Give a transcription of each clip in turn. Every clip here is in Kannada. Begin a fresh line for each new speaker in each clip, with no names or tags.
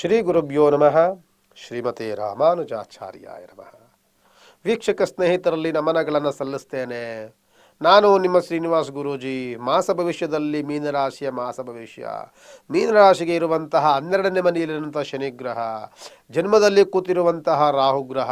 ಶ್ರೀ ಗುರುಭ್ಯೋ ನಮಃ. ಶ್ರೀಮತಿ ರಾಮಾನುಜಾಚಾರ್ಯಾಯ ನಮಃ. ವೀಕ್ಷಕ ಸ್ನೇಹಿತರಲ್ಲಿ ನಮನಗಳನ್ನು ಸಲ್ಲಿಸ್ತೇನೆ. ನಾನು ನಿಮ್ಮ ಶ್ರೀನಿವಾಸ್ ಗುರೂಜಿ, ಮಾಸ ಭವಿಷ್ಯದಲ್ಲಿ ಮೀನರಾಶಿಯ ಮಾಸ ಭವಿಷ್ಯ. ಮೀನರಾಶಿಗೆ ಇರುವಂತಹ ಹನ್ನೆರಡನೇ ಮನೆಯಲ್ಲಿರುವಂತಹ ಶನಿಗ್ರಹ, ಜನ್ಮದಲ್ಲಿ ಕೂತಿರುವಂತಹ ರಾಹುಗ್ರಹ,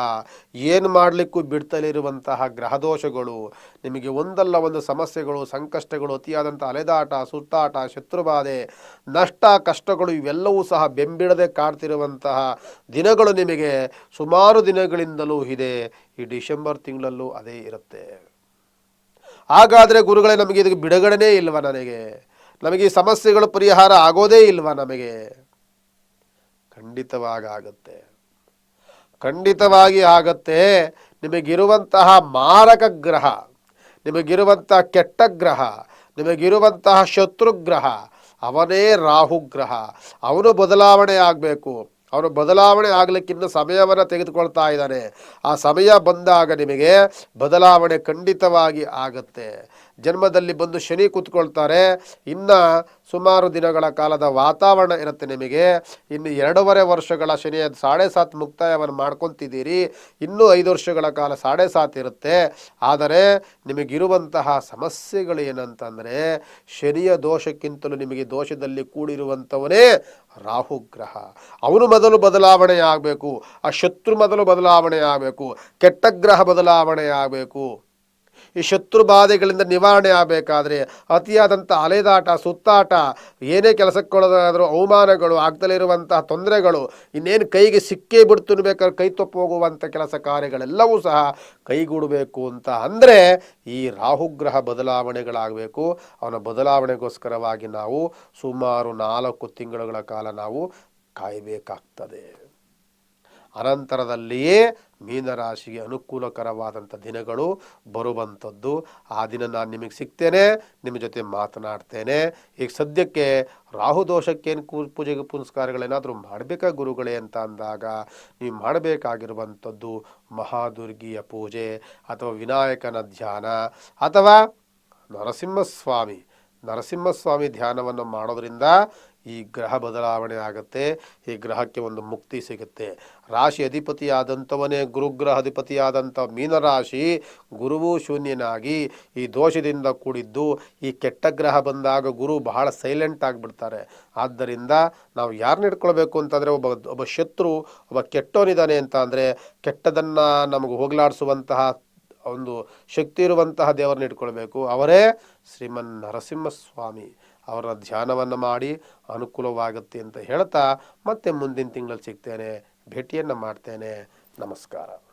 ಏನು ಮಾಡಲಿಕ್ಕೂ ಬಿಡ್ತಲಿರುವಂತಹ ಗ್ರಹದೋಷಗಳು, ನಿಮಗೆ ಒಂದಲ್ಲ ಒಂದು ಸಮಸ್ಯೆಗಳು, ಸಂಕಷ್ಟಗಳು ಅತಿಯಾದಂಥ ಅಲೆದಾಟ, ಸುತ್ತಾಟ, ಶತ್ರುಬಾಧೆ, ನಷ್ಟ, ಕಷ್ಟಗಳು ಇವೆಲ್ಲವೂ ಸಹ ಬೆಂಬಿಡದೆ ಕಾಡ್ತಿರುವಂತಹ ದಿನಗಳು ನಿಮಗೆ ಸುಮಾರು ದಿನಗಳಿಂದಲೂ ಇದೆ. ಈ ಡಿಸೆಂಬರ್ ತಿಂಗಳಲ್ಲೂ ಅದೇ ಇರುತ್ತೆ. ಹಾಗಾದರೆ ಗುರುಗಳೇ, ನಮಗೆ ಇದಕ್ಕೆ ಬಿಡುಗಡೆನೇ ಇಲ್ವಾ ನನಗೆ? ನಮಗೆ ಈ ಸಮಸ್ಯೆಗಳು ಪರಿಹಾರ ಆಗೋದೇ ಇಲ್ವಾ ನಮಗೆ? ಖಂಡಿತವಾಗಿ ಆಗುತ್ತೆ. ಖಂಡಿತವಾಗಿ ಆಗತ್ತೆ. ನಿಮಗಿರುವಂತಹ ಮಾರಕ ಗ್ರಹ, ನಿಮಗಿರುವಂತಹ ಕೆಟ್ಟ ಗ್ರಹ, ನಿಮಗಿರುವಂತಹ ಶತ್ರುಗ್ರಹ, ಅವನೇ ರಾಹುಗ್ರಹ ಅವನು ಬದಲಾವಣೆ ಆಗಬೇಕು. ಅವನು ಬದಲಾವಣೆ ಆಗಲಿಕ್ಕಿಂತ ಸಮಯವನ್ನು ತೆಗೆದುಕೊಳ್ತಾ ಇದ್ದಾನೆ. ಆ ಸಮಯ ಬಂದಾಗ ನಿಮಗೆ ಬದಲಾವಣೆ ಖಂಡಿತವಾಗಿ ಆಗುತ್ತೆ. ಜನ್ಮದಲ್ಲಿ ಬಂದು ಶನಿ ಕೂತ್ಕೊಳ್ತಾರೆ. ಇನ್ನು ಸುಮಾರು ದಿನಗಳ ಕಾಲದ ವಾತಾವರಣ ಇರುತ್ತೆ ನಿಮಗೆ. ಇನ್ನು ಎರಡೂವರೆ ವರ್ಷಗಳ ಶನಿಯ ಸಾಡೆ ಸಾತ್ ಮುಕ್ತಾಯವನ್ನು ಮಾಡ್ಕೊತಿದ್ದೀರಿ. ಇನ್ನೂ ಐದು ವರ್ಷಗಳ ಕಾಲ ಸಾಡೆ ಸಾತ್ ಇರುತ್ತೆ. ಆದರೆ ನಿಮಗಿರುವಂತಹ ಸಮಸ್ಯೆಗಳು ಏನಂತಂದರೆ ಶನಿಯ ದೋಷಕ್ಕಿಂತಲೂ ನಿಮಗೆ ದೋಷದಲ್ಲಿ ಕೂಡಿರುವಂಥವನೇ ರಾಹುಗ್ರಹ. ಅವನು ಮೊದಲು ಬದಲಾವಣೆ ಆಗಬೇಕು ಆ ಶತ್ರು ಮೊದಲು ಬದಲಾವಣೆ ಆಗಬೇಕು ಕೆಟ್ಟ ಗ್ರಹ ಬದಲಾವಣೆ ಆಗಬೇಕು. ಈ ಶತ್ರು ಬಾಧೆಗಳಿಂದ ನಿವಾರಣೆ ಆಗಬೇಕಾದ್ರೆ ಅತಿಯಾದಂಥ ಅಲೆದಾಟ, ಸುತ್ತಾಟ, ಏನೇ ಕೆಲಸಕ್ಕೊಳ್ಳೋದಾದರೂ ಅವಮಾನಗಳು ಆಗ್ದಲೇ ಇರುವಂತಹ ತೊಂದರೆಗಳು, ಇನ್ನೇನು ಕೈಗೆ ಸಿಕ್ಕೇ ಬಿಡ್ತು ಬೇಕಾದ್ರೆ ಕೈ ಹೋಗುವಂಥ ಕೆಲಸ ಕಾರ್ಯಗಳೆಲ್ಲವೂ ಸಹ ಕೈಗೂಡಬೇಕು ಅಂತ ಅಂದರೆ ಈ ರಾಹುಗ್ರಹ ಬದಲಾವಣೆಗಳಾಗಬೇಕು. ಅವನ ಬದಲಾವಣೆಗೋಸ್ಕರವಾಗಿ ನಾವು ಸುಮಾರು ನಾಲ್ಕು ತಿಂಗಳುಗಳ ಕಾಲ ನಾವು ಕಾಯಬೇಕಾಗ್ತದೆ. ಅನಂತರದಲ್ಲಿಯೇ ಮೀನರಾಶಿಗೆ ಅನುಕೂಲಕರವಾದಂಥ ದಿನಗಳು ಬರುವಂಥದ್ದು. ಆ ದಿನ ನಾನು ನಿಮಗೆ ಸಿಗ್ತೇನೆ, ನಿಮ್ಮ ಜೊತೆ ಮಾತನಾಡ್ತೇನೆ. ಈಗ ಸದ್ಯಕ್ಕೆ ರಾಹು ದೋಷಕ್ಕೇನು ಕೂ, ಪೂಜೆಗೆ ಪುನಸ್ಕಾರಗಳೇನಾದರೂ ಮಾಡಬೇಕಾ ಗುರುಗಳೇ ಅಂತ ಅಂದಾಗ, ನೀವು ಮಾಡಬೇಕಾಗಿರುವಂಥದ್ದು ಮಹಾದುರ್ಗಿಯ ಪೂಜೆ ಅಥವಾ ವಿನಾಯಕನ ಧ್ಯಾನ ಅಥವಾ ನರಸಿಂಹಸ್ವಾಮಿ ನರಸಿಂಹಸ್ವಾಮಿ ಧ್ಯಾನವನ್ನು ಮಾಡೋದ್ರಿಂದ ಈ ಗ್ರಹ ಬದಲಾವಣೆ ಆಗುತ್ತೆ, ಈ ಗ್ರಹಕ್ಕೆ ಒಂದು ಮುಕ್ತಿ ಸಿಗುತ್ತೆ. ರಾಶಿ ಅಧಿಪತಿಯಾದಂಥವನೇ ಗುರುಗ್ರಹ ಅಧಿಪತಿಯಾದಂಥ ಮೀನರಾಶಿ ಗುರುವು ಶೂನ್ಯನಾಗಿ ಈ ದೋಷದಿಂದ ಕೂಡಿದ್ದು ಈ ಕೆಟ್ಟ ಗ್ರಹ ಬಂದಾಗ ಗುರು ಬಹಳ ಸೈಲೆಂಟ್ ಆಗಿಬಿಡ್ತಾರೆ. ಆದ್ದರಿಂದ ನಾವು ಯಾರನ್ನ ಇಟ್ಕೊಳ್ಬೇಕು ಅಂತಂದರೆ ಒಬ್ಬ ಒಬ್ಬ ಶತ್ರು, ಒಬ್ಬ ಕೆಟ್ಟೋನಿದ್ದಾನೆ ಅಂತ ಅಂದರೆ ಕೆಟ್ಟದನ್ನು ನಮಗೆ ಹೋಗಲಾಡಿಸುವಂತಹ ಒಂದು ಶಕ್ತಿ ಇರುವಂತಹ ದೇವರನ್ನ ಇಟ್ಕೊಳ್ಬೇಕು. ಅವರೇ ಶ್ರೀಮನ್ ನರಸಿಂಹಸ್ವಾಮಿ. ಅವರ ಧ್ಯಾನವನ್ನು ಮಾಡಿ ಅನುಕೂಲವಾಗುತ್ತೆ ಅಂತ ಹೇಳ್ತಾ ಮತ್ತೆ ಮುಂದಿನ ತಿಂಗಳಲ್ಲಿ ಸಿಗ್ತೇನೆ. ಭೇಟಿಯನ್ನು ಮಾಡ್ತೇನೆ. ನಮಸ್ಕಾರ.